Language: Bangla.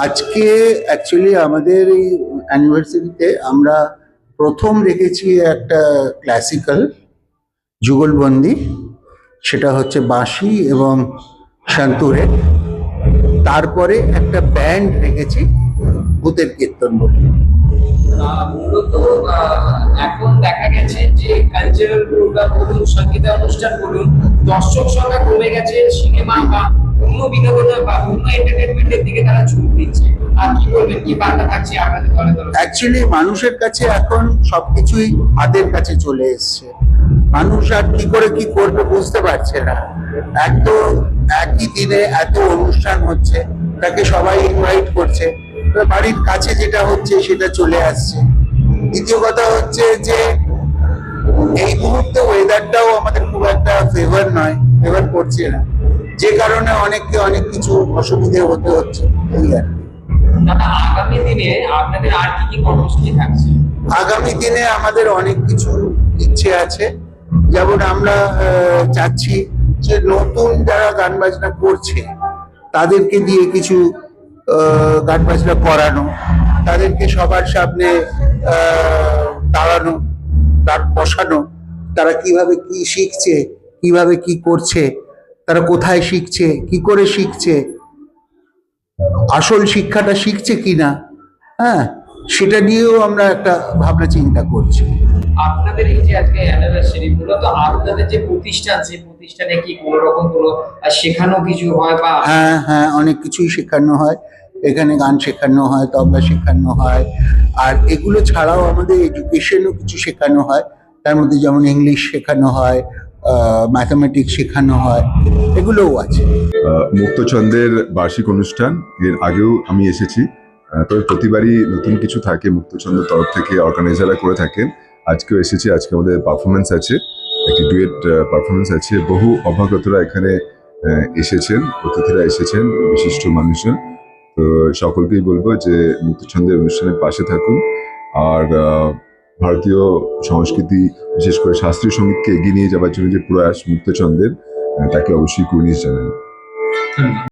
আজকে অ্যাকচুয়ালি আমাদের এই অ্যানিভার্সারিতে আমরা প্রথম রেখেছি একটা ক্লাসিক্যাল যুগলবন্দি, সেটা হচ্ছে বাঁশি এবং শান্তুরে তারপরে একটা ব্যান্ড রেখেছি, ভূতের কীর্তন বলে। এখন দেখা গেছে যে কালচারাল বলুন অনুষ্ঠান বলুন, দর্শক সংখ্যা কমে গেছে, সিনেমা বা অন্য বিনোদন বা অন্য এন্টারটেনমেন্টের দিকে তারা ঝুঁক দিচ্ছে। মানুষের কাছে এখন সবকিছুই হাতের কাছে চলে এসছে। মানুষ আর কি করে কি করবে বুঝতে পারছে না। এত একই দিনে এত অনুষ্ঠান হচ্ছে, তাকে সবাই ইনভাইট করছে। বাড়ির কাছে যেটা হচ্ছে, সেটা চলে আসছে। দ্বিতীয় কথা হচ্ছে যে, এই মুহূর্তে ওয়েদারটাও আমাদের খুব একটা ফেভার নয়। ফেভার করছে না। যে কারণে অনেককে অনেক কিছু অসুবিধে হতে হচ্ছে এই আর আগামী দিনে আপনাদের আর কি কি কর্মসূচি থাকছে? আগামী দিনে আমাদের অনেক কিছু ইচ্ছে আছে। যেমন আমরা চাচ্ছি যে নতুন যারা গান বাজনা করছে তাদেরকে দিয়ে কিছু আহ, গান বাজনা করানো তাদেরকে সবার সামনে আহ, দাঁড়ানো তার বসানো তারা কীভাবে কি শিখছে কীভাবে কি করছে তারা কোথায় শিখছে কি করে শিখছে আসল শিক্ষাটা শিখছে কিনা হ্যাঁ সেটা নিয়েও আমরা একটা ভাবনা চিন্তা করছি। আপনাদের এই যে আজকে অ্যানিভার্সারি মূলত আপনাদের যে প্রতিষ্ঠান সেই প্রতিষ্ঠানে কি কোনো রকম কোনো শেখানো কিছু হয় বা হ্যাঁ হ্যাঁ অনেক কিছুই শেখানো হয়। এখানে গান শেখানো হয় তবলা শেখানো হয়। আর এগুলো ছাড়াও আমাদের এডুকেশনও কিছু শেখানো হয়। তার মধ্যে যেমন ইংলিশ শেখানো হয় ম্যাথামেটিক্স শেখানো হয়, এগুলোও আছে। মুক্তচন্দ্রের বার্ষিক অনুষ্ঠান, এর আগেও আমি এসেছি। তবে প্রতিবারই নতুন কিছু থাকে মুক্তচন্দ্রের তরফ থেকে অর্গানাইজাররা করে থাকেন। আজকেও এসেছি, আজকে আমাদের পারফরমেন্স আছে, একটি ডুয়েট পারফরমেন্স আছে। বহু অভাগতরা এখানে এসেছেন, অতিথিরা এসেছেন, বিশিষ্ট মানুষজন। তো সকলকেই বলব যে মুক্তচন্দ্রের অনুষ্ঠানের পাশে থাকুন। আর ভারতীয় সংস্কৃতি, বিশেষ করে শাস্ত্রীয় সঙ্গীতকে এগিয়ে নিয়ে যাবার জন্য যে প্রয়াস মুক্তচন্দ্রের তাকে অবশ্যই কুর্নিশ জানান